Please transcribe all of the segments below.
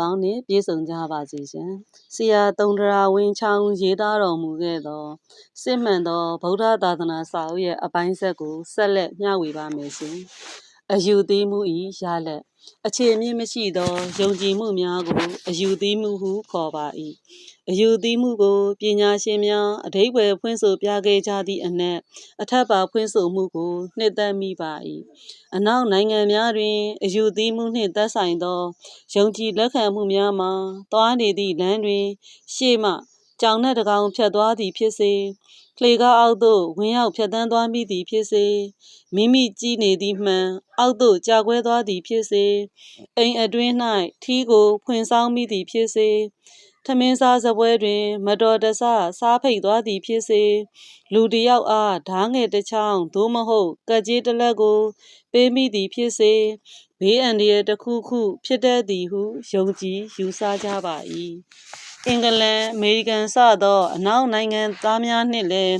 ပေါင်းနှင့်ပြည့်စုံကြပါစေရှင်။ဆရာတုံဒရာဝင်းချောင်းရေးသားတော်မူခဲ့သောစစ်မှန်သောဗုဒ္ဓသာသနာစာအုပ်ရဲ့အပိုင်းဆက်ကိုဆက်လက်မျှဝေပါမယ်ရှင်။ အယူသီးမှုဤရလက်အခြေအမြင့်မရှိသောယုံကြည်မှုများကိုအယူသီးမှုဟုခေါ်ပါ၏အယူသီးမှုကိုပညာရှင်များအဓိပ္ပာယ်ဖွင့်ဆိုပြခဲ့ကြသည့်အနက်အထက်ပါဖွင့်ဆိုမှုကိုနှစ်သက်မိပါ၏အနောက်နိုင်ငံများတွင်အယူသီးမှုနှင့်သက်ဆိုင်သောယုံကြည်လက်ခံမှုများမှာသွားနေသည့်လမ်းတွင်ရှေ့မှကြောင်နှက်တကောင်ဖြတ်သွားသည်ဖြစ်စေ လှေကားအောက်သို့ဝင်ရောက်ဖြတ်တန်းသွားမိသည်ဖြစ်စေမိမိကြည်နေသည့်မှန်အောက်သို့ကြာခွဲသွားသည်ဖြစ်စေအိမ်အတွင်း၌ထီးကိုဖွင့်ဆောင်မိသည်ဖြစ်စေထမင်းစားစပွဲတွင် မတော်တဆစားဖိတ်သွားသည်ဖြစ်စေလူတစ်ယောက်အားဓားငယ်တစ်ချောင်းသို့မဟုတ်ကက်ကြီးတစ်လက်ကို ပေးမိသည်ဖြစ်စေဘေးအန္တရာယ်တစ်ခုခု ဖြစ်တတ်သည်ဟုယုံကြည်ယူဆကြပါ၏ အင်္ဂလန်အမေရိကန်စသော အနောက်နိုင်ငံသားများနှင့်လည်း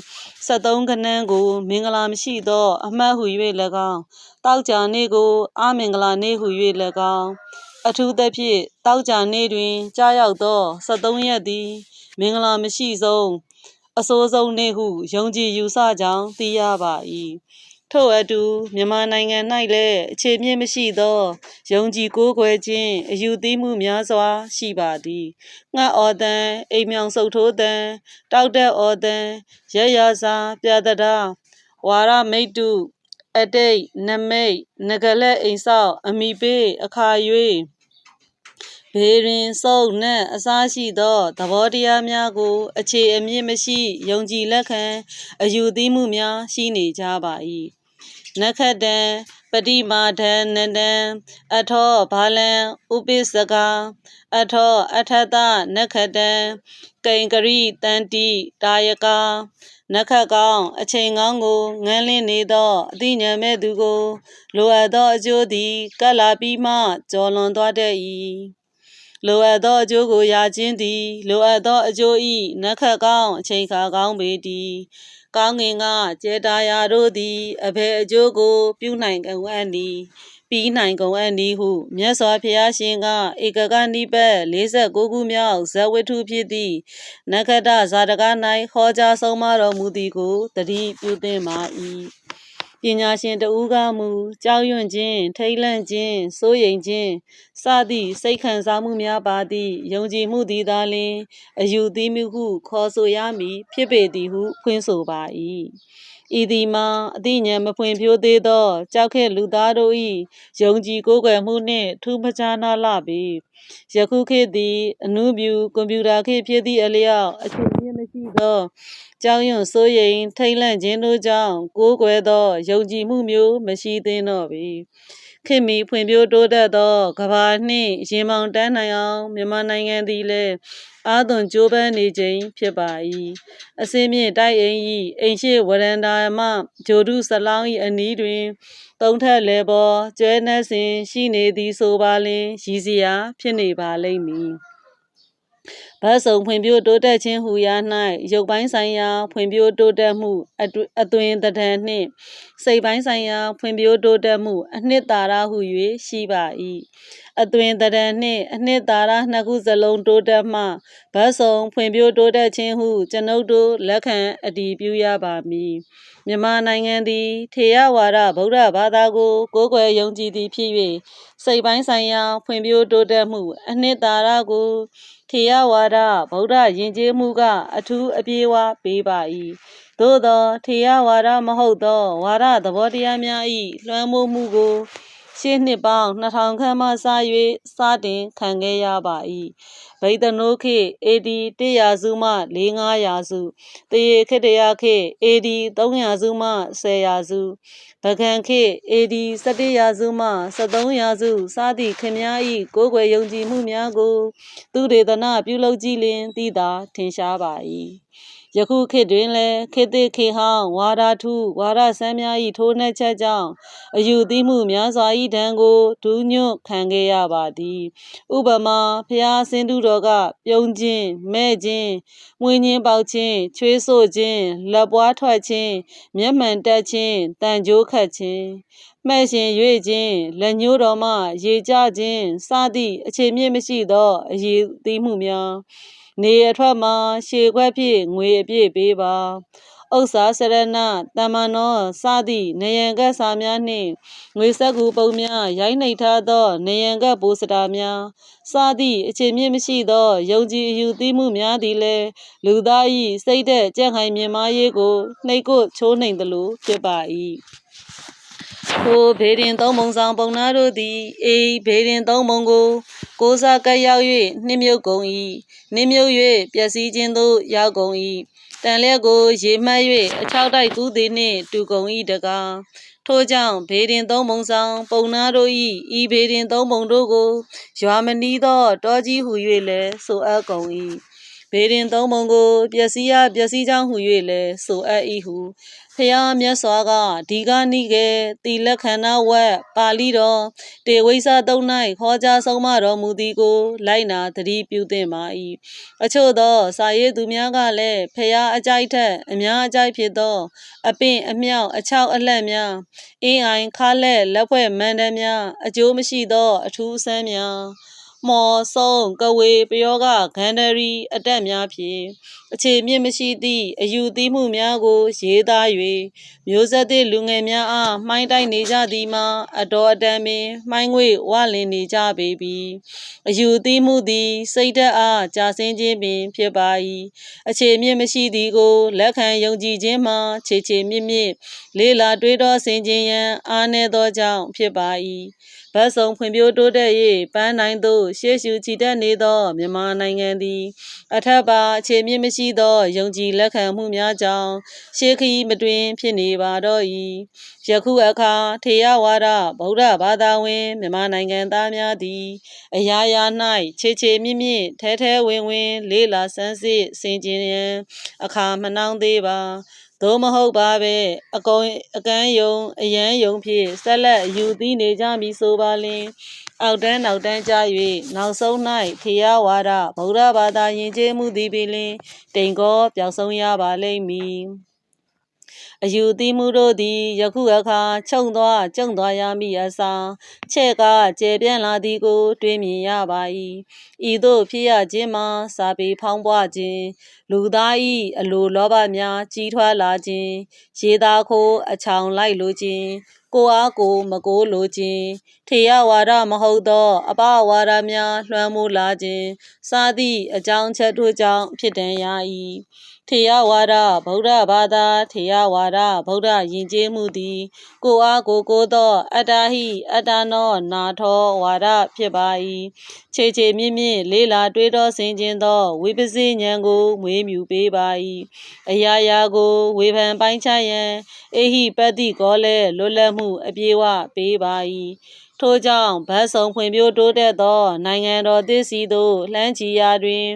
73ခန်းန်းကို မင်္ဂလာမရှိသော အမှတ်ဟု၍၎င်းတောက်ကြနေ့ကို အမင်္ဂလာနေ့ဟု၍၎င်းအထူးသဖြင့်တောက်ကြနေ့တွင် ကြားရောက်သော73ရက်သည် မင်္ဂလာမရှိဆုံးအဆိုးဆုံးနေ့ဟုယုံကြည်ယူဆကြောင်းသိရပါ၏ ထို့အတူမြန်မာနိုင်ငံ၌လည်းအခြေမြင့်မရှိသောယုံကြည်ကိုးကွယ်ခြင်းအယူသီးမှုများစွာ ရှိပါသည်ငှက်အော်တန်အိမ်မြောင်စုပ်ထိုးတန်တောက်တက်အော်တန်ရရစာပြတရာဝါရမိတ်တုအတိတ်နမိတ်ငကလက်အိမ်ဆောက်အမိပေးအခါ၍ဘေရင်စုံနှင့်အစားရှိသောသဘောတရားများကို အခြေအမြင့်မရှိယုံကြည်လက်ခံအယူသီးမှုများရှိနေကြပါ၏ နခတံပတိမာဒံနတံအထောဘာလံဥပိစကအထောအထတနခတံကိင်္ဂရိတန်တိတာယကာနခကောင်းအချိန်ကောင်းကိုငန်းလင်းနေသောအသိဉာဏ်မဲ့သူကို လိုအပ်သောအကျိုးသည်ကပ်လာပြီးမှကျော်လွန်သွားတတ်၏လိုအပ်သောအကျိုးကိုရခြင်းသည် လိုအပ်သောအကျိုးဤနခကောင်းအချိန်ခါကောင်းပေသည် ကောင်းငင်ကကျေတာယာတို့သည်အဘယ်အကျိုးကို ပြုနိုင်ကုန်အပ်နီပြီးနိုင်ကုန်အပ်နီဟုမြတ်စွာဘုရားရှင်ကဧကကနိပတ်49ခုမြောက်ဇဝတ္ထုဖြစ်သည့်နဂတဇာတက၌ဟောကြားဆုံးမတော်မူသည်ကိုတတိပြုသင့်ပါ၏ ပညာရှင်တဦးကမူကြောက်ရွံ့ခြင်းထိတ်လန့်ခြင်းစိုးရိမ်ခြင်းစသည့်စိတ်ခံစားမှုများပါသည့်ယုံကြည်မှုသည်သာလျှင်အယူသီးမှုဟုခေါ်ဆိုရမည်ဖြစ်ပေသည်ဟုဖွင့်ဆိုပါ၏ဤသည်မှာအသိဉာဏ်မဖွင့်ဖြိုးသေးသော ကြောက်ခဲ့လူသားတို့၏ယုံကြည်ကိုးကွယ်မှုနှင့်ထူးမခြားနာလှပေယခုခေတ်သည် အနုပြူကွန်ပျူတာခေတ်ဖြစ်သည့်အလျောက်အချိန်ပြည့်မရှိသော ကြောင်းရွံ့စိုးရိမ်ထိတ်လန့်ခြင်းတို့ကြောင့်ကိုးကွယ်သောယုံကြည်မှုမျိုးမရှိသင့်တော့ပေခင်မီဖွံ့ဖြိုးတိုးတက်သောကဘာနှင့်ရင်မောင်တန်းနိုင်အောင်မြန်မာနိုင်ငံသည်လည်းအာသွန်ကြိုးပမ်းနေခြင်းဖြစ်ပါ၏အစင်းမြင့်တိုက်အိမ်၏အိမ်ရှိဝရန္တာမှဂျိုဒုဆလောင်း၏အနီးတွင်သုံးထက်လေပေါ်ကျွဲနှက်စဉ်ရှိနေသည်ဆိုပါလင်ရည်စရာဖြစ်နေပါလိမ့်မည် ဘတ်စုံဖွံ့ဖြိုးတိုးတက်ခြင်းဟူရာ၌ရုပ်ပိုင်းဆိုင်ရာဖွံ့ဖြိုးတိုးတက်မှုအသွင်တဒံနှင့်စိတ်ပိုင်းဆိုင်ရာဖွံ့ဖြိုးတိုးတက်မှုအနှစ်သာရဟု၍ရှိပါ၏အသွင်တဒံနှင့်အနှစ်သာရနှစ်ခုစလုံးတိုးတက်မှဘတ်စုံဖွံ့ဖြိုးတိုးတက်ခြင်းဟုကျွန်ုပ်တို့လက်ခံအတည်ပြုရပါမည် မြန်မာနိုင်ငံသည် ထေရဝါဒဗုဒ္ဓဘာသာကို ကိုးကွယ်ယုံကြည်သည်ဖြစ်၍စိတ်ပိုင်းဆိုင်ရာ ဖွံ့ဖြိုးတိုးတက်မှု အနှစ်သာရကို ထေရဝါဒဗုဒ္ဓယဉ်ကျေးမှုက အထူးအပြေးဝပေးပါ၏သို့သော ထေရဝါဒမဟုတ်သော ဝါဒသဘောတရားများ၏လွှမ်းမိုးမှုကို ရှေးနှစ်ပေါင်း2000ခန့်မှစ၍စတင်ခံခဲ့ရပါ၏ဗိဒနိုးခေ AD 100ရာစုမှ400ရာစုတရေခေတ္တရာခေ AD 300စုမှ10ရာစုဗကံခေ AD 17ရာစုမှ73ရာစုစသည့်ခင်များ၏ကိုးကွယ်ယုံကြည်မှုများကို သူဒေသနာပြုလုပ်ကြည့်လင်သိသာထင်ရှားပါ၏ ယခုခေတ်တွင်လည်းခေတ်သစ်ခေတ်ဟောင်းဝါဒထုဝါဒဆန်းများ၏ထိုးနှက်ချက်ကြောင့်အယူသီးမှုများစွာ၏ဒဏ်ကိုဒူးညွတ်ခံခဲ့ရပါသည်ဥပမာဖျားစင်သူတော်ကပြုံးခြင်းမဲ့ခြင်းမွေးညင်းပေါက်ခြင်းချွေးဆို့ခြင်းလက်ပွားထွက်ခြင်းမျက်မှန်တက်ခြင်းတန်ကြိုးခတ်ခြင်းမှဲ့ရှင်၍ခြင်းလက်ညှိုးတော်မှရေကြခြင်းစသည့်အခြေမြင့်မရှိသောအရေးသီးမှုများ နေအထွက်မှာရှေခွက်ဖြင့်ငွေအပြည့်ပေးပါဥစ္စာစရဏတမန်တော်စသည့်နေရန်ကတ်စာများနှင့်ငွေဆက်ကူပုံများရိုက်နှိပ်ထားသောနေရန်ကတ်ပိုစတာများစသည့်အခြေမြင့်မရှိသောယုံကြည်အယူသီးမှုများသည်လည်းလူသား၏စိတ်သက်ကြံ့ခိုင်မြင်မာရေးကိုနှိတ်ကွချိုးနှိမ်သလိုဖြစ်ပါ၏ ထိုဘေးရင်သုံးပုံဆောင်ပုံနာတို့သည်အေးဘေးရင်သုံးပုံကို ကိုးစားကပ်ရောက်၍နှိမ့်မြုပ်ကုန်၏နှိမ့်မြုပ်၍ပျက်စီးခြင်းသို့ရောက်ကုန်၏တန်လျက်ကိုရေမှတ်၍အချောက်တိုက်ကူးသည်နှင့်တူကုန်၏တကားထို့ကြောင့်ဘေးရင်သုံးပုံဆောင်ပုံနာတို့၏ဤဘေးရင်သုံးပုံတို့ကိုရွာမနီးသော တောကြီးဟု၍လည်းဆိုအပ်ကုန်၏ ဘေးရင်သုံးပုံကိုပျက်စီးရပျက်စီးကြောင်းဟု၍လည်းဆိုအပ်၏ဟုဖျားမြတ်စွာကဒီကနိကေတိလက္ခဏဝက်ပါဠိတော်တေဝိဆသုံး၌ခေါ်ကြားဆုံးမတော်မူသည်ကို လိုက်နာသတိပြုသင့်ပါ၏အချို့သောစာရေးသူများကလည်းဖျားအကြိုက်ထက်အများအကြိုက်ဖြစ်သော အပင်အမြောက်အချောက်အလှက်များအင်းအိုင်ခါလက်လက်ဖွဲ့မန္တများ အကျိုးမရှိသော အထူးဆန်းများ မော်ဆုံးကဝေပယောကဂန္ဓရီအတက်များဖြင့်အခြေမြင့်မရှိသည့်အယူသီးမှုများကို ရေးသား၍မျိုးဆက်သည့်လူငယ်များအားမှိုင်းတိုက်နေကြသည်မှာအတော်အတန်ပင်မှိုင်းငွေဝလင်နေကြပေပြီအယူသီးမှုသည် စိတ်ဓာတ်အားကြာဆင်းခြင်းပင် ဖြစ်ပါ၏အခြေမြင့်မရှိသည်ကို လက်ခံယုံကြည်ခြင်းမှာခြေခြေမြင့်မြင့်လေးလာတွေးတော်ဆင်ခြင်းရန်အားနည်းသောကြောင့်ဖြစ်ပါ၏ ဗတ်စုံဖွံ့ဖြိုးတိုးတက်၍ပန်းနိုင်သို့ရှေ့ရှုချီတက်နေသောမြန်မာနိုင်ငံသည် အထက်ပါအခြေမြင့်မရှိသောယုံကြည်လက်ခံမှုများကြောင့်ရှေးခီးမတွင် ဖြစ်နေပါတော့၏ယခုအခါထေရဝါဒဗုဒ္ဓဘာသာဝင်မြန်မာနိုင်ငံသားများသည် အရာရာ၌ခြေခြေမြင့်မြင့်ထဲထဲဝင်ဝင် လေးလာဆန်းစစ်ဆင်ခြင်ရန်အခါမနှောင်းသေးပါ သို့မဟုတ်ပါပဲအကုန်အကန်းယုံအယမ်းယုံဖြင့်ဆက်လက်ယူသီးနေကြမည်ဆိုပါလင် အောက်တန်းနောက်တန်းကြ၍နောက်ဆုံး၌ထေရဝါဒဗုဒ္ဓဘာသာယဉ်ကျေးမှုသည်ပင်လင်တိမ်ကောပျောက်ဆုံးရပါလိမ့်မည် အယူသီးမှုတို့သည် ယခုအခါခြုံသွားကျုံသွားရမည်အစားချဲ့ကားကျေပြန့်လာသည်ကို တွေးမြင်ရပါ၏ဤသို့ဖြစ်ရခြင်းမှာစာပေဖောင်းပွားခြင်းလူသား၏အလိုလောဘများကြီးထွားလာခြင်းရေသာခိုးအချောင်လိုက်လိုခြင်းကိုအားကိုမကိုးလိုခြင်းထေရဝါဒမဟုတ်သော အပဝါဒများလွှမ်းမိုးလာခြင်းစသည့်အကြောင်းချက်တို့ကြောင့်ဖြစ်တန်ရ၏ ထေရဝါဒဗုဒ္ဓဘာသာထေရဝါဒဗုဒ္ဓယဉ်ကျေးမှုသည် ကိုအားကိုကိုသော အတ္တဟိအတ္တနောနာထောဝါဒဖြစ်ပါ၏ခြေခြေမြင့်မြင့်လေးလာတွေးတော်ဆင်ခြင်းသော ဝိပဿဉာဏ်ကိုမွေးမြူပေးပါ၏အရာရာကိုဝေဖန်ပိုင်းခြားရန်အေဟိပတ္တိကောလည်းလွတ်လပ်မှုအပြည့်ဝပေးပါ၏ ထို့ကြောင့်ဗတ်စုံဖွံ့ဖြိုးတိုးတက်သော နိုင်ငံတော်သစ်စီသို့လှမ်းချီရာတွင်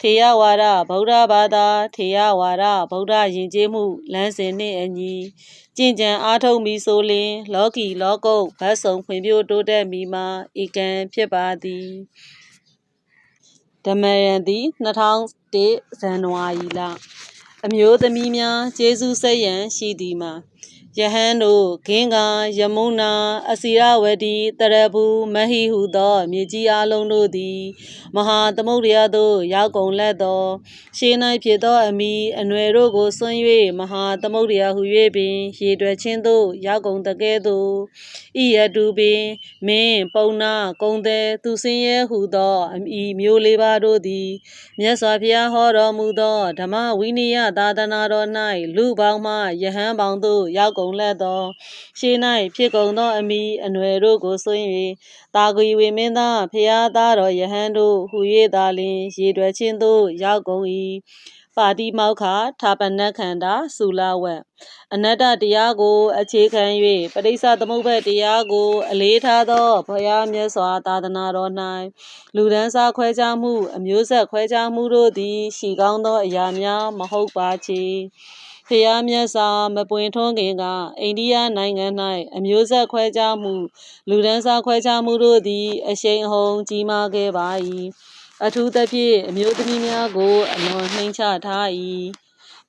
ထေရဝါဒဗုဒ္ဓဘာသာထေရဝါဒဗုဒ္ဓယဉ်ကျေးမှုလမ်းစဉ်နှင့်အညီကျင့်ကြံအားထုတ်မိဆိုလျင် လောကီလောကုတ်ဗတ်စုံဖွံ့ဖြိုးတိုးတက်မိမှာဤကံဖြစ်ပါသည်ဓမ္မရန်သည်2001ဇန်နဝါရီလအမျိုးသမီးများကျေးဇူးစိတ်ရန်ရှိသည်မှာ ယဟန်တို့ဂင်္ဂါယမုနာအစီရဝတီတရဘူးမဟိဟုသောမြေကြီးအလုံးတို့သည် မဟာသမုဒ္ဒရာသို့ရောက်ကုန်လက်သော ရှေး၌ဖြစ်သောအမိအနွယ်တို့ကိုဆွံ့၍မဟာသမုဒ္ဒရာဟု၍ပင်ရေတွယ်ခြင်းသို့ရောက်ကုန်တကဲ့သို့ဤအတူပင်မင်းပုံနာကုံသည်သူစင်းရဲဟုသောအမိမျိုးလေးပါတို့သည်မြတ်စွာဘုရားဟောတော်မူသောဓမ္မဝိနည်းသာသနာတော်၌လူပေါင်းမှယဟန်ပေါင်းသို့ရောက်ကုန်လက်သောရှေး၌ဖြစ်ကုန်သောအမိအနွယ်တို့ကိုဆွင်၍တာဂီဝေမင်းသားဖျားသားတော်ယဟန်တို့ဟူ၍သာလျှင်ရေတွယ်ခြင်းသို့ရောက်ကုန်၏ပါတိမောက္ခထာပနခန္ဓာသုလဝတ်အနတ္တတရားကို အခြေခံ၍ပရိစ္ဆသမုပ္ပါတရားကို အလေးထားသောဘုရားမြတ်စွာသာသနာတော်၌လူဒန်းစားခွဲခြားမှု အမျိုးဆက်ခွဲခြားမှုတို့သည် ရှိကောင်းသောအရာများမဟုတ်ပါချေ ဖျားမြတ်စွာမပွင့်ထွန်းခင်က အိန္ဒိယနိုင်ငံ၌အမျိုးဆက်ခွဲခြားမှု လူဒန်းစားခွဲခြားမှုတို့သည် အရှိန်အဟုန်ကြီးမားခဲ့ပါ၏အထူးသဖြင့်အမျိုးသမီးများကို အလွန်နှိမ်ချထား၏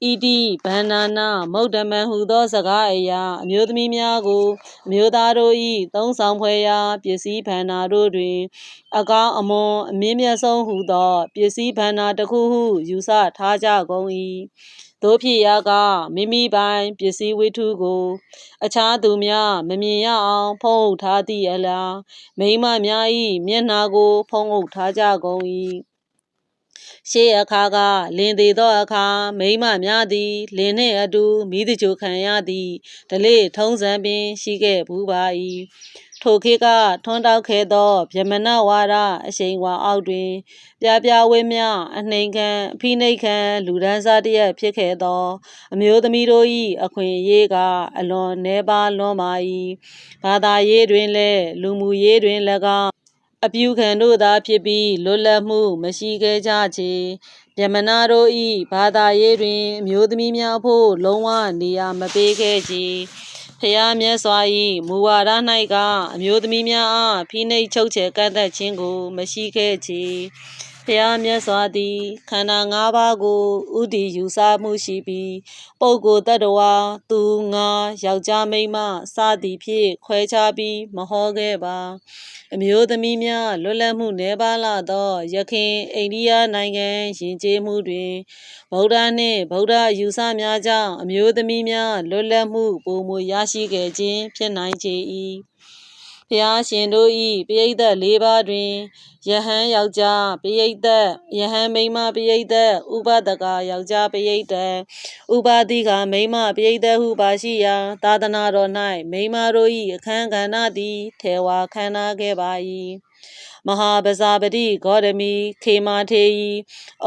ဣတိဗန္နာနာမௌဒ္ဓမံဟုသောစကားအရာအမျိုးသမီးများကို အမျိုးသားတို့၏သုံးဆောင်ဖွဲ့ရာပစ္စည်းဗန္နာတို့တွင် အကောင်းအမွန်အမြင့်မြတ်ဆုံးဟုသော ပစ္စည်းဗန္နာတစ်ခုဟုယူဆထားကြကုန်၏ တို့ဖြစ်ရာကမိမိပိုင်ပစ္စည်းဝိထုကို အခြားသူများမမြင်ရအောင်ဖုံးအုပ်ထားသည့်အလားမိမများ၏မျက်နှာကို ဖုံးအုပ်ထားကြကုန်၏ရှေးအခါကလင်သေးသောအခါမိမများသည် လင်နှင့်အတူမိသကြိုခံရသည်ဓလေ့ထုံးစံပင်ရှိခဲ့ဘူးပါ၏ ထိုခေတ်ကထွန်းတောက်ခဲ့သောဗြဟ္မဏဝါဒအရှိန်ဝါအောက်တွင် ပြပြဝင်းမြအနှိမ်ခံအဖိနှိတ်ခံလူဒန်းစားတရက်ဖြစ်ခဲ့သော အမျိုးသမီးတို့၏အခွင့်အရေးကအလွန်နှဲပါလွန်ပါ၏ဘာသာရေးတွင်လည်းလူမှုရေးတွင်၎င်းအပြုခံတို့သာဖြစ်ပြီးလွတ်လပ်မှုမရှိခဲ့ကြချေယမနာတို့ဤဘာသာရေးတွင်အမျိုးသမီးများဖို့လုံးဝနေရာမပေးခဲ့ချေ ဖျားမြတ်စွာ၏မူဝါဒ၌ကအမျိုးသမီးများအားဖိနှိပ်ချုပ်ချယ်ကန့်သက်ခြင်းကို မရှိခဲ့ချေဖျားမြတ်စွာသည်ခန္ဓာ၅ပါးကိုဥတည်ယူဆမှုရှိပြီးပုဂ္ဂိုလ်တ attva သူငါယောက်ျားမိန်းမစသည်ဖြင့်ခွဲခြားပြီးမဟောခဲ့ပါ အမျိုးသမီးများလွတ်လပ်မှုနည်းပါးလာသော ယခင်အိန္ဒိယနိုင်ငံယဉ်ကျေးမှုတွင်ဗုဒ္ဓနှင့်ဗုဒ္ဓယူဆများကြောင့် အမျိုးသမီးများလွတ်လပ်မှုပုံမူရရှိခဲ့ခြင်း ဖြစ်နိုင်ချေ၏ ဖျားရှင်တို့၏ပရိသတ်၄ပါးတွင်ယဟန်ယောက်ျားပရိသတ်ယဟန်မိန်းမပရိသတ်ဥပဒကယောက်ျားပရိသတ်ဥပါတိကမိန်းမပရိသတ်ဟုပါရှိရာ သာသနာတော်၌မိန်းမတို့၏အခမ်းကဏ္ဍသည်ထေဝါခမ်းနားခဲ့ပါ၏ မဟာပဇာပတိဂေါတမီခေမာထေယီ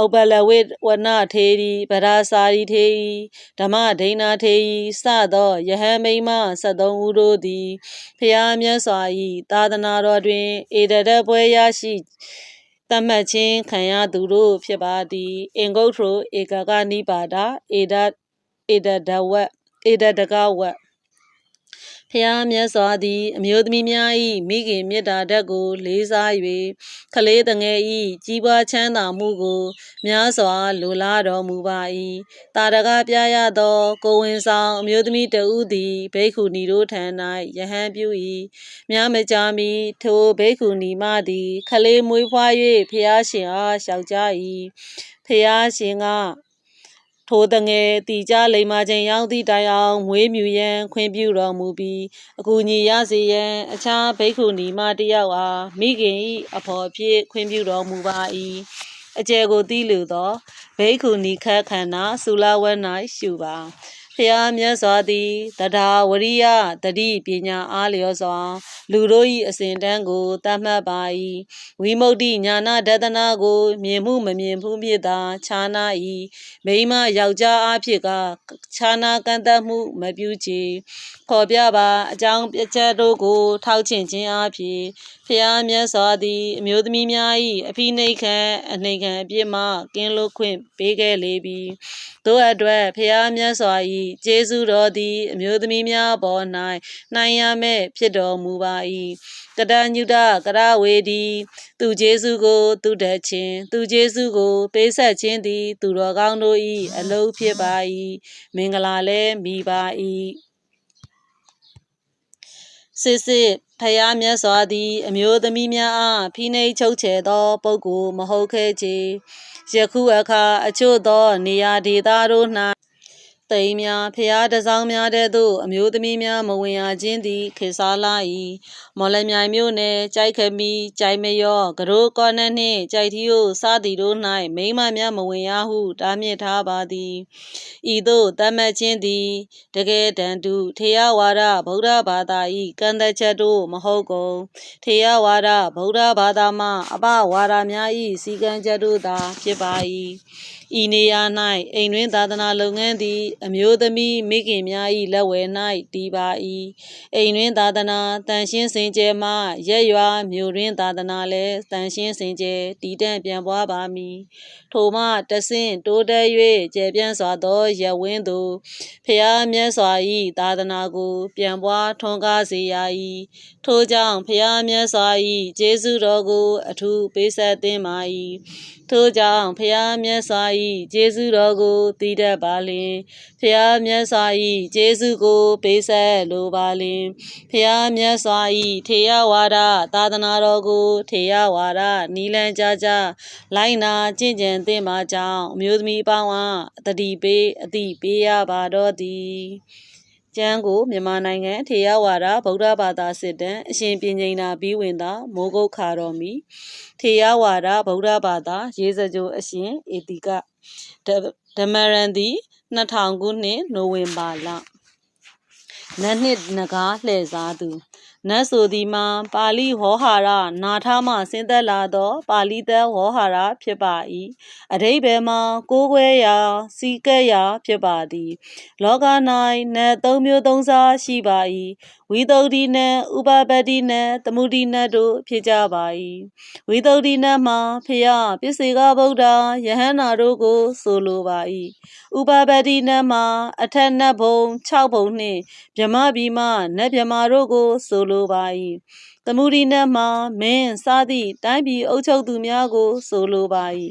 ဥပလဝိဝနထေရီဗရာစာရီထေယီဓမ္မဒိဏထေယီစသောယဟန်မိန်းမ73ဦးတို့သည်ဖျားမြတ်စွာ၏သာသနာတော်တွင်ဧတရပွဲရရှိတတ်မှတ်ခြင်းခံရသူတို့ဖြစ်ပါသည်အင်္ဂုတ္တရဧကကနိပါဒဧဒဧဒဒဝတ်ဧဒတကဝတ် ဖျားမြတ်စွာသည် အမျိုးသမီးများ၏မိခင်မေတ္တာဓာတ်ကို လေးစား၍ခလေးတငယ်၏ကြီးပွားချမ်းသာမှုကို များစွာလိုလားတော်မူပါ၏တာရကပြရသော ကိုဝင်ဆောင်အမျိုးသမီးတဦးသည်ဘိက္ခုနီတို့ထံ၌ယဟန်ပြု၏များမကြာမီထိုဘိက္ခုနီမသည်ခလေးမွေးဖွား၍ဖျားရှင်အားလျှောက်ကြ၏ဖျားရှင်က ထိုတငယ်တီကြလိမ္မာချိန်ရောက်သည့်တိုင်အောင်မွေးမြူရန်ခွင့်ပြုတော်မူပြီးအကူညီရစေရန်အခြားဘိက္ခုနီမတယောက်အားမိခင်၏အဖော်ဖြစ်ခွင့်ပြုတော်မူပါ၏အကျယ်ကိုသိလူသောဘိက္ခုနီခတ်ခန္ဓာသုလဝ၌ရှုပါ ဖျားမြတ်စွာသည်တထာဝရိယတတိပညာအားလျော်စွာ လူတို့၏အစဉ်တန်းကိုတတ်မှတ်ပါ၏ဝိမု ക്തി ညာနာဒသနာကို မြင်မှုမမြင်ဘူးမြစ်သာခြားနာ၏မိမယောက်ျားအားဖြင့်ကခြားနာကန့်တတ်မှုမပြုချေခေါ်ပြပါအကြောင်းပြချက်တို့ကို ထောက်ချင်ခြင်းအားဖြင့်ဖျားမြတ်စွာသည် အမျိုးသမီးများ၏အဖိနှိတ်ခံအနှိမ်ခံအပြစ်မှကင်းလွတ်ခွင့်ပေးခဲ့လေပြီတို့အတွက်ဖျားမြတ်စွာ၏ကျေးဇူးတော်သည် အမျိုးသမီးများပေါ်၌နိုင်ရမဲ့ဖြစ်တော်မူပါ၏ကတညုဒကရဝေဒီသူကျေးဇူးကို သူတတ်ခြင်းသူကျေးဇူးကို ပေးဆက်ခြင်းသည် သူတော်ကောင်းတို့၏အလုပ်ဖြစ်ပါ၏မင်္ဂလာလည်းမိပါ၏စစ်စစ်ဖယားမြတ်စွာသည် အမျိုးသမီးများအားဖိနှိပ်ချုပ်ချယ်သောပုဂ္ဂိုလ်မဟုတ်ခဲ့ချေယခုအခါအချို့သောနေရာဒေသတို့ သိမ်းများဖျားတစောင်းများတဲ့သို့အမျိုးသမီးများမဝင်ရခြင်းသည်ခေစားလာ၏မော်လမြိုင်မြို့နယ်ကြိုက်ခမီကြိုက်မယောကရိုးကောနနှင့်ကြိုက်ထီယိုစသည်တို့၌မိန်းမများမဝင်ရဟုတားမြစ်ထားပါသည်ဤသို့တတ်မှတ်ခြင်းသည်တကယ်တန်တုထေရဝါဒဗုဒ္ဓဘာသာ၏ကန့်သက်ချက်တို့မဟုတ်ကုန်ထေရဝါဒဗုဒ္ဓဘာသာမှအပဝါဒများ၏စီကံချက်တို့သာဖြစ်ပါ၏ဤနေရာ၌အိမ်တွင်သာသနာလုပ်ငန်းသည် အမျိုးသမီးမိခင်များ၏လက်ဝဲ၌တည်ပါ၏အိမ်တွင်သာသနာတန်ရှင်းစင်ကြယ်မှရက်ရွာမြို့တွင်သာသနာလည်းတန်ရှင်းစင်ကြယ်တည်တံ့ပြန်ပွားပါမည်ထိုမှတဆင့်တိုးတက်၍ကျေပြန့်စွာသောရက်ဝင်းသို့ဖျားမြတ်စွာ၏သာသနာကို ပြန်ပွားထွန်းကားစေရ၏ထိုကြောင့်ဖျားမြတ်စွာ၏ကျေးဇူးတော်ကို အထူးပေးဆက်သင့်ပါ၏ထိုကြောင့်ဖျားမြတ်စွာ၏ကျေးဇူးတော်ကိုတည်တတ်ပါလင်ဖျားမြတ်စွာ၏ကျေးဇူးကိုပေးဆက်လိုပါလင်ဖျားမြတ်စွာ၏ထေရဝါဒသာသနာတော်ကိုထေရဝါဒနီလန်ကြကြလိုက်နာကျင့်ကြံသင့်ပါကြောင်းအမျိုးသမီးပေါင်းအားအတတိပေးအတိပေးရပါတော့သည် ကျမ်းကိုမြန်မာနိုင်ငံထေရဝါဒဗုဒ္ဓဘာသာစစ်တမ်းအရှင်ပြင်ကျိန်နာပြီးဝင်သာမိုးကုတ်ခါတော်မီထေရဝါဒဗုဒ္ဓဘာသာ ရေစကြိုအရှင်ဧတိကဓမ္မရန်သည်2000ခုနှစ်နိုဝင်ဘာလနတ်နှစ်နဂါလှည့်စားသူ နတ်ဆိုသည်မှာပါဠိဝေါဟာရနာထမှဆင်းသက်လာသော ပါဠိသက်ဝေါဟာရဖြစ်ပါ၏အဓိပ္ပာယ်မှာကိုးကွယ်ရာစီကဲ့ရာဖြစ်ပါသည် လောက၌နတ်သုံးမျိုးသုံးစားရှိပါ၏ ဝိသုဒ္ဓိနတ်ဥပပတ္တိနတ်သမုဒိနတ်တို့ဖြစ်ကြပါ၏ဝိသုဒ္ဓိနတ်မှာဖျားပစ္စေကဗုဒ္ဓယဟန္တာတို့ကို ဆိုလိုပါ၏ဥပပတ္တိနတ်မှာအထက်နတ်ဘုံ6ဘုံနှင့်ဗြဟ္မဗီမနတ်ဗြဟ္မာတို့ကို ဆိုလိုပါ၏သမုဒိနတ်မှာမင်းစသည့်တိုင်းပြည်အုပ်ချုပ်သူများကို ဆိုလိုပါ၏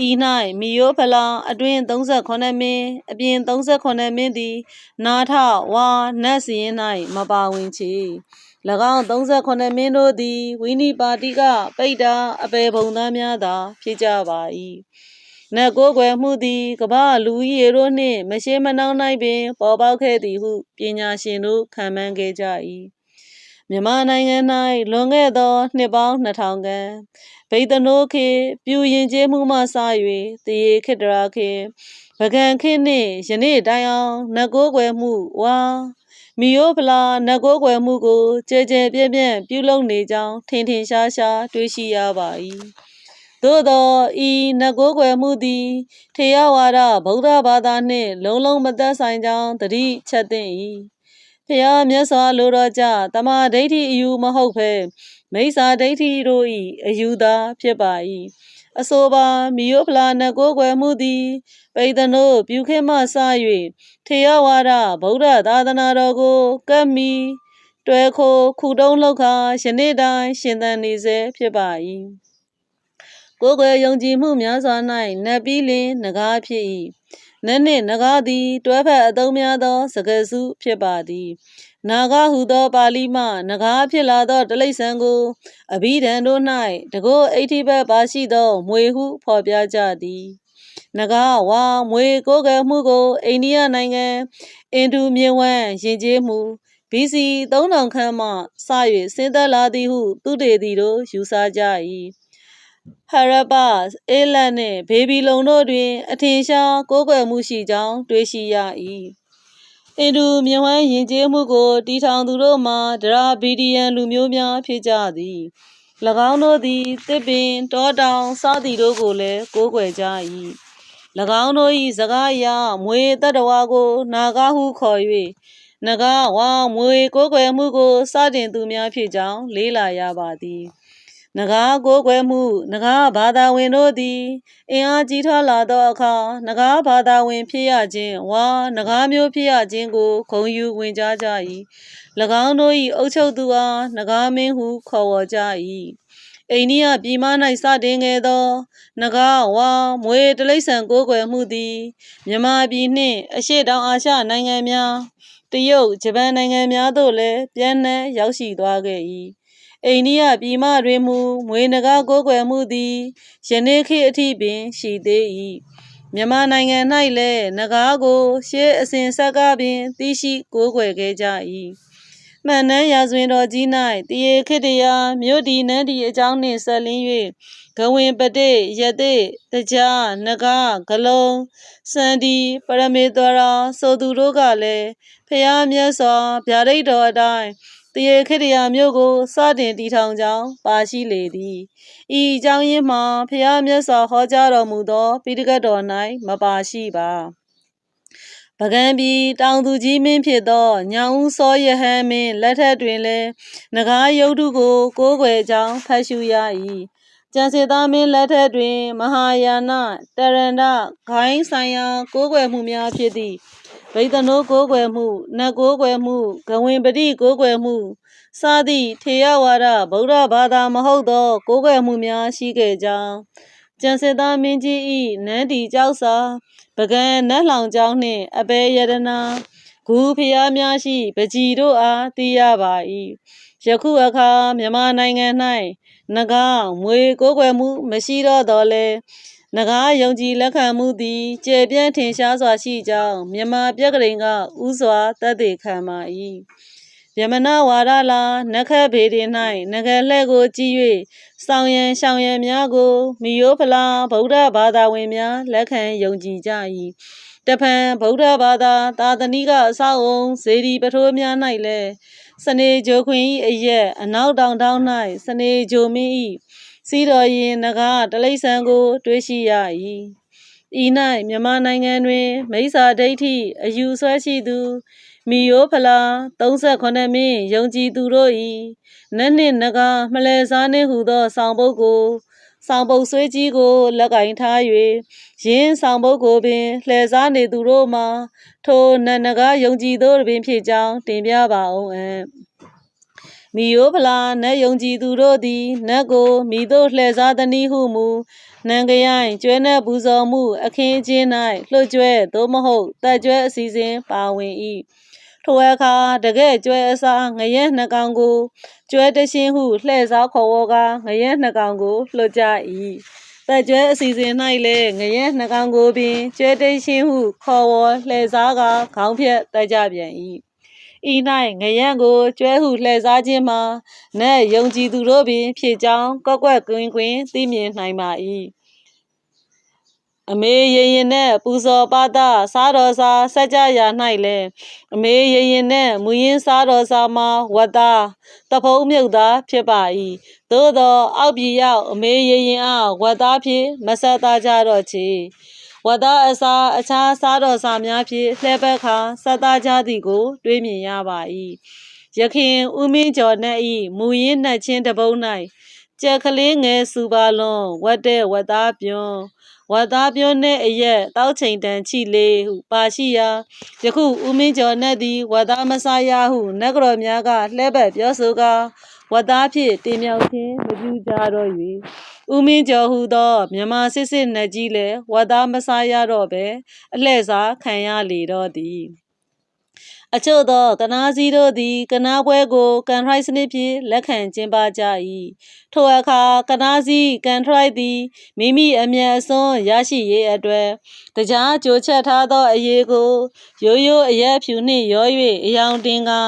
ဤ၌မိယောဖလာအတွင်38မင်းအပြင်38မင်းသည် နာထဝါနတ်စီရင်၌မပါဝင်ချေ၎င်း38မင်းတို့သည် ဝိနိပါတိကပိဋ္ဌာအပေဘုံသားများသာ ဖြစ်ကြပါ၏နတ်ကိုယ်ွယ်မှုသည်ကမ္ဘာလူကြီးရေတို့နှင့် မရှိမနှောင်း၌ပင် ပေါ်ပေါက်ခဲ့သည်ဟုပညာရှင်တို့ခံမှန်းခဲ့ကြ၏ မြန်မာနိုင်ငံ၌လွန်ခဲ့သော နှစ်ပေါင်း2000ခန့်ဗိဒ္ဓနိုးခေပြူရင်ကျေးမှုမှစ၍တရေခေတ္တရာခေပကံခေနှင့်ယနေ့တိုင်အောင်နတ်ကိုးကွယ်မှုဝါမီယိုဖလာနတ်ကိုးကွယ်မှုကိုကြဲကြဲပြန့်ပြန့်ပြုလုပ်နေကြောင်းထင်ထင်ရှားရှားတွေ့ရှိရပါ၏သို့သောဤနတ်ကိုးကွယ်မှုသည်ထေရဝါဒဗုဒ္ဓဘာသာနှင့် လုံးလုံးမသက်ဆိုင်ကြောင်းတတိချက်သင့်၏ ဖျားမြတ်စွာလိုတော်ကြတမဒိဋ္ဌိအယူမဟုတ်ဘဲမိစ္ဆာဒိဋ္ဌိတို့၏အယူသာဖြစ်ပါ၏အဆိုပါမီယိုဖလာနကိုးကွယ်မှုသည်ပိဒနို့ပြုခေမှစ၍ထေရဝါဒဗုဒ္ဓသာသနာတော်ကိုကပ်မီတွဲခိုခုတုံးလောက်ခါယနေ့တိုင်းရှင်သန်နေစေဖြစ်ပါ၏ကိုယ်ွယ်ယုံကြည်မှုများစွာ၌နတ်ပြီးလင်ငကားဖြစ်၏ နတ်နှင့်ငကားသည် တွဲဖက်အသုံးများသော စကားစုဖြစ်ပါသည်နာဂဟုသောပါဠိမှငကားဖြစ်လာသောတလိษံကိုအဘိဓမ္တို့၌တကောအဋ္ဌိဘတ်ပါရှိသောမွေဟုဖော်ပြကြသည်နဂါဝါမွေကိုကဲမှုကိုအိန္ဒိယနိုင်ငံအင်ဒူမြေဝမ်းရင်ကျေးမှု BC 3000ခန့်မှစ၍ဆင်းသက်လာသည်ဟု သူတေသည်တို့ယူဆကြ၏ ဟရပအေလတ်နှင့် ဘေဘီလုံတို့တွင် အထင်ရှား ကိုးကွယ်မှုရှိကြောင်း တွေ့ရှိရ၏အင်ဒူမြဝမ်းယဉ်ကျေးမှုကိုတီထောင်သူတို့မှာ ဒရာဘီဒီယန်လူမျိုးများ ဖြစ်ကြသည်၎င်းတို့သည်တစ်ပင် တောတောင် စသည်တို့ကိုလည်း ကိုးကွယ်ကြ၏၎င်းတို့၏စကားအရမွေတတဝါကို နာဂဟုခေါ်၍နဂဝါမွေကိုးကွယ်မှုကို စတင်သူများဖြစ်ကြောင်း လေးလာရပါသည် နဂါကိုးကွယ်မှုနဂါဘာသာဝင်တို့သည်အင်အားကြီးထွားလာသောအခါနဂါဘာသာဝင်ဖြစ်ရခြင်းဝါနဂါမျိုးဖြစ်ရခြင်းကိုဂုံယူဝင်ကြကြ၏၎င်းတို့၏အုပ်ချုပ်သူအားနဂါမင်းဟုခေါ်ဝေါ်ကြ၏အိန္ဒိယပြည်မ၌စတင်ခဲ့သောနဂါဝါမွေတလိษံကိုးကွယ်မှုသည်မြန်မာပြည်နှင့်အရှေ့တောင်အာရှနိုင်ငံများတရုတ်ဂျပန်နိုင်ငံများသို့လည်းပြန်လည်ရောက်ရှိသွားခဲ့၏ အိန္ဒိယပြည်မတွင်မူမွေနဂါကိုးကွယ်မှုသည်ယနေ့ခေတ်အထိပင်ရှိသေး၏မြန်မာနိုင်ငံ၌လည်းနဂါးကိုရှေးအစဉ်ဆက်ကပင်သိရှိကိုးကွယ်ခဲ့ကြ၏မှန်နှန်းရာဇဝင်တော်ကြီး၌တရေခိတ္တရာမြို့ဒီနန်းဒီအကြောင်းနှင့်ဆက်လင်း၍ဂဝင်ပတိယတိတကြားနဂါဂလုံးစန္ဒီပရမေတ္ရာဆိုသူတို့ကလည်းဖျားမြတ်စွာဗျာဒိတ်တော်အတိုင်း တရေခိတ္တရာမြို့ကိုစတင်တည်ထောင်ကြောင်းပါရှိလေသည်ဤအကြောင်းရင်းမှာဖျားမြတ်စွာဟောကြားတော်မူသောပိဋကတ်တော်၌မပါရှိပါပကံပြည်တောင်သူကြီးမင်းဖြစ်သောညောင်ဦးစောယဟန်မင်းလက်ထက်တွင်လည်းငကားယုတ်တုကိုကိုးကွယ်ကြောင်းဖတ်ရှုရ၏ကျန်စစ်သားမင်းလက်ထက်တွင် မဟာယာနတရန္တဂိုင်းဆိုင်ရာကိုးကွယ်မှုများဖြစ်သည့် ဗိဒ္ဓနိုးကိုးကွယ်မှုနတ်ကိုးကွယ်မှုဂဝင်ပတိကိုးကွယ်မှုစသည့်ထေရဝါဒဗုဒ္ဓဘာသာမဟုတ်သော ကိုးကွယ်မှုများရှိခဲ့ကြောင်းကျန်စစ်သားမင်းကြီး၏နန်းတီကြောက်စာပကံနတ်လောင်ကျောင်းနှင့်အပေယရနာဂူဖျားများရှိပကြီးတို့အားသိရပါ၏ယခုအခါမြန်မာနိုင်ငံ၌နဂါမွေကိုးကွယ်မှုမရှိတော့တော်လဲ နဂါယုံကြည်လက်ခံမှုသည်ကျေပြန့်ထင်ရှားစွာရှိကြောင်းမြန်မာပြက်ကလေးကဥစွာတတ်သိခံပါ၏ယမနာဝါဒလာနခတ်ဘေဒီ၌နဂလှဲ့ကိုကြည်၍ဆောင်ရန်ရှောင်ရန်များကိုမိယောဖလားဗုဒ္ဓဘာသာဝင်များလက်ခံယုံကြည်ကြ၏တဖန်ဗုဒ္ဓဘာသာသာသနိကအဆောက်အုံဇေဒီပထိုးများ၌လည်းစနေဂျိုခွင်၏အရက်အနောက်တောင်တောင်၌စနေဂျိုမင်း၏ စီတော်ရင်နဂါတလိษံကို တွေးရှိရ၏ဤ၌မြန်မာနိုင်ငံတွင် မိစ္ဆာဒိဋ္ဌိအယူဆွဲရှိသူမီယိုဖလာ38မင်းယုံကြည်သူတို့၏နတ်နှင့်နဂါမလဲစားနှင့်ဟုသော ဆောင်ပုဒ်ကိုဆောင်ပုတ်ဆွေးကြီးကိုလက်ကင်ထား၍ရင်းဆောင်ပုတ်ကိုပင်လှည့်စားနေသူတို့မှာထိုနတ်နဂါယုံကြည်သောပင်ဖြစ်ကြောင်းတင်ပြပါအောင်အံ့ မီယိုဖလာနတ်ယုံကြည်သူတို့သည်နတ်ကိုမိတို့လှည့်စားသည်ဟုမူနံကြိုင်ကျွဲနှက်ပူဇော်မှု အခင်းအကျင်း၌လွှတ်ကျွဲသို့မဟုတ်တက်ကျွဲအစီစဉ်ပါဝင်၏ထိုအခါတကဲ့ကျွဲအစားငရဲနှကောင်ကိုကျွဲတရှင်းဟုလှည့်စားခေါ်ဝေါ်ကငရဲနှကောင်ကိုလွှတ်ကြ၏တက်ကျွဲအစီစဉ်၌လည်းငရဲနှကောင်ကိုပင်ကျွဲတရှင်းဟုခေါ်ဝေါ်လှည့်စားကခေါင်းဖြတ်တက်ကြပြန်၏ ဤ၌ငရံကိုကျွဲဟုလှည့်စားခြင်းမှာနတ်ယုံကြည်သူတို့ပင် ဖြစ်ကြောင်းကော့ကွက်ကွင်းကွင်းသိမြင်နိုင်ပါ၏အမေရင်ရင်နဲ့ပူဇော်ပါတာစားတော်စာစัจ जा ရာ၌လည်းအမေရင်ရင်နဲ့မူရင်းစားတော်စာမှာဝတ်သားတဖုံးမြုပ်သားဖြစ်ပါ၏သို့သော အောက်ပြည်ရောက်အမေရင်ရင်အားဝတ်သားဖြစ်မဆက်သားကြတော့ချေ ဝတ်သားအစားအခြားစားတော်စာများဖြင့်လှဲပတ်ခါဆက်သားကြသည်ကို တွေးမြင်ရပါ၏ရခင်ဦးမင်းကျော်နှင့်ဤမူရင်းနှက်ချင်းတပုန်း၌ကြက်ကလေးငယ်စူပါလွန်ဝတ်တဲ့ဝတ်သားပြွန်းဝတ်သားပြွန်းနှင့်အရက်တောက်ချိန်တန်ချီလေးဟုပါရှိရာယခုဦးမင်းကျော်နှက်သည်ဝတ်သားမဆာရဟုနတ်ကတော်များကလှဲပတ်ပြောဆိုကာ ဝတ်သားဖြင့်တင်မြောက်ခြင်းမပြုကြတော့၍ဦးမင်းကျော်ဟူသောမြမစစ်စစ်နှက်ကြီးလည်းဝတ်သားမဆာရတော့ပဲအလှဲ့စားခံရလေတော့သည် အချို့သောကနာစည်းတို့သည်ကနာပွဲကိုကန်ထရိုက်စနစ်ဖြင့်လက်ခံကျင်းပကြ၏ထိုအခါကနာစည်းကန်ထရိုက်သည်မိမိအမျက်အစွန်းရရှိရေးအတွက်တကြားကြိုချက်ထားသောအရေးကိုရိုးရိုးအရက်ဖြူနှင့်ရော၍အယောင်တင်ကာ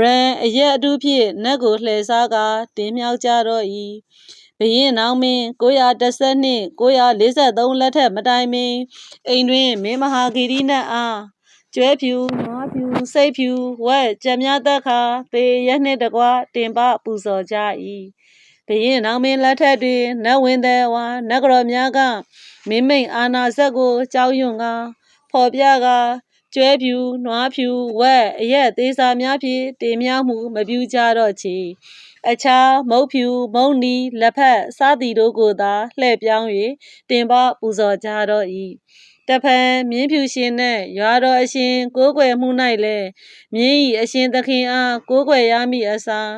ရန်အရက်အတူဖြင့်နတ်ကိုလှည့်စားကာတင်မြောက်ကြတော့၏ဘရင်နောင်မင်း912 943လက်ထက်မတိုင်မီအိမ်တွင်မင်းမဟာဂီရီနတ်အား ကျွဲဖြူနွားဖြူစိတ်ဖြူဝက်ကြံများသက်ခါသေရက်နှင့်တကွတင်ပပူဇော်ကြ၏ဘရင်နောင်မင်းလက်ထက်တွင်နတ်ဝင်သည်ဝါနတ်ကတော်များကမင်းမိန်အာနာဇက်ကိုကြောက်ရွံ့ကဖော်ပြကကျွဲဖြူနွားဖြူဝက်အရက်သေးစာများဖြင့်တင်မြောက်မှုမပြုကြတော့ချေအခြားမုတ်ဖြူမုံနီလက်ဖက်စသည်တို့ကိုသာလှည့်ပြောင်း၍တင်ပပူဇော်ကြတော့၏ တဖန်မြင်းဖြူရှင်နှင့်ရွာတော်အရှင်ကိုးကွယ်မှု၌လည်းမြင်းဤအရှင်သခင်အားကိုးကွယ်ရမည်အစား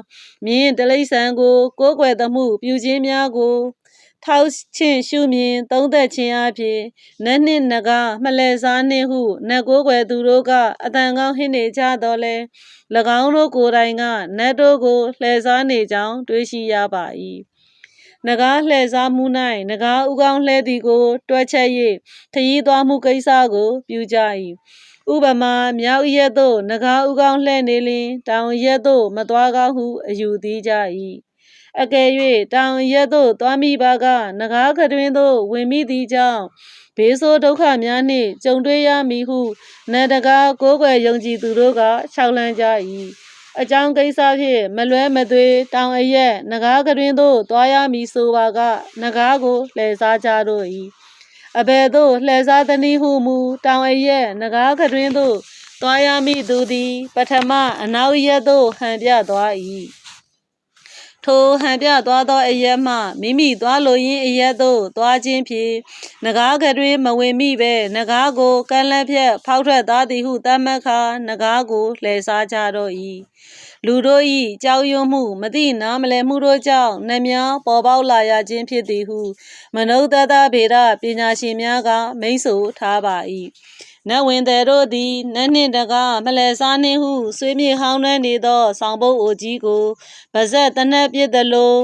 မြင်းတလိษံကို ကိုးကွယ်သမှုပြုခြင်းများကိုထောက်ချင်းရှုမြင်သုံးသက်ခြင်းအပြင်နတ်နှင့်နဂမလဲစားနှင့်ဟုနတ်ကိုးကွယ်သူတို့ကအတန်ကောင်းဟင်းနေကြတော့လဲ၎င်းတို့ကိုယ်တိုင်ကနတ်တို့ကိုလှည့်စားနေကြောင်းတွေးရှိရပါ၏ နဂါလှည့်စားမှု၌နဂါဥကောင်းလှဲသည်ကို တွက်ချက်၍ခရီးသွားမှုကိစ္စကို ပြုကြ၏ဥပမာမြောက်ရက်သို့နဂါဥကောင်းလှည့်နေလျင် တောင်ရက်သို့မသွားကောင်းဟုအယူသေးကြ၏အကယ်၍တောင်ရက်သို့သွားမိပါကနဂါကတွင်သို့ဝင်မိသည်ကြောင့်ဘေးဆိုးဒုက္ခများနှင့်ကြုံတွေ့ရမည်ဟုနန္တကားကိုးကွယ်ယုံကြည်သူတို့ကခြောက်လန့်ကြ၏ အကြောင်းကိစ္စဖြင့်မလွဲမသွေတောင်အရက်နဂါကတွင်သို့သွားရမည်ဆိုပါကနဂါကိုလှည့်စားကြတော့၏အဘယ်သို့လှည့်စားသနည်းဟုမူတောင်အရက်နဂါကတွင်သို့သွားရမည်သူသည် ပထမအနောက်ရက်သို့ဟန်ပြသွား၏ ထိုဟန်ပြသွားသောအရက်မှမိမိသွားလိုရင်းအရက်သို့သွားခြင်းဖြင့်နဂါကတွင်မဝင်မိပဲနဂါကိုကမ်းလက်ဖြတ်ဖောက်ထွက်သွားသည်ဟုသတ်မှတ်ခါနဂါကိုလှည့်စားကြတော့၏လူတို့၏ကြောက်ရွံ့မှုမသိနားမလည်မှုတို့ကြောင့်နှမျောပေါ်ပေါက်လာရခြင်းဖြစ်သည်ဟု မနုဿတဗေဒပညာရှင်များကမိန့်ဆိုထားပါ၏ နတ်ဝင်သည်တို့သည်နတ်နှင့်တကားမလဲစားနှင့်ဟုဆွေးမြေဟောင်းနှဲနေသောဆောင်ပုတ်အိုကြီးကိုပါဇက်တနက်ပြစ်သလို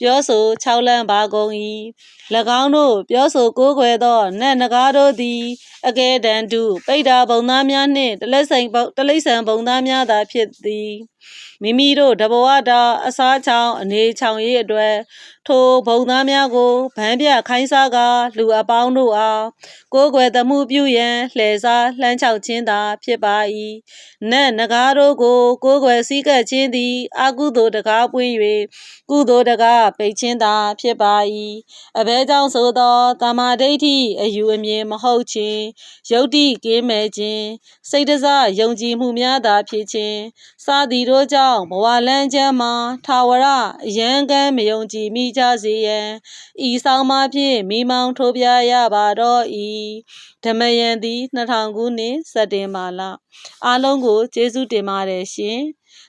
ပြောဆို၆လန့်ပါကုန်၏၎ င်းတို့ပြောဆိုကိုးကွယ်သောနတ်နဂါတို့သည်အကဲတန်တုပိဋ္ဌာဘုံသားများနှင့်တလက်ဆိုင်တလိษံဘုံသားများသာဖြစ်သည်မိမိတို့တဘဝတာအစားချောင်းအနေချောင်ရေးအတွက်ထိုဘုံသားများကိုဗန်းပြခိုင်းစားကလူအပေါင်းတို့အားကိုးကွယ်သမှုပြုရန်လှည့်စားလှမ်းချောက်ခြင်းသာဖြစ်ပါ၏နတ်နဂါတို့ကိုကိုးကွယ်စည်းကပ်ခြင်းသည်အကုသိုလ်တကားပွင့်၍ကုသိုလ်တကားပိတ်ခြင်းသာဖြစ်ပါ၏အဘဲကြောင့်ဆိုသောတမာဒိဋ္ဌိအယူအမြင်မဟုတ်ခြင်းယုတ်တိကင်းမဲ့ခြင်းစိတ်တစယုံကြည်မှုများသာဖြစ်ခြင်းစသည်တို့ကြောင့်ဘဝလန်းချမ်းမှာထာဝရအယံကံမယုံကြည်မိကြစေရန်ဤဆောင်မှဖြင့်မိမောင်းထိုးပြရပါတော့၏ဓမ္မယံသည်2000ခုနှစ်စက်တင်ဘာလအားလုံးကိုကျေးဇူးတင်ပါတယ်ရှင်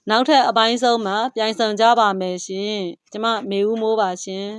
နောက်ထပ်အပိုင်းဆုံးမှာပြိုင်ဆောင်ကြပါမယ်ရှင်ကျမမေဦးမိုးပါရှင်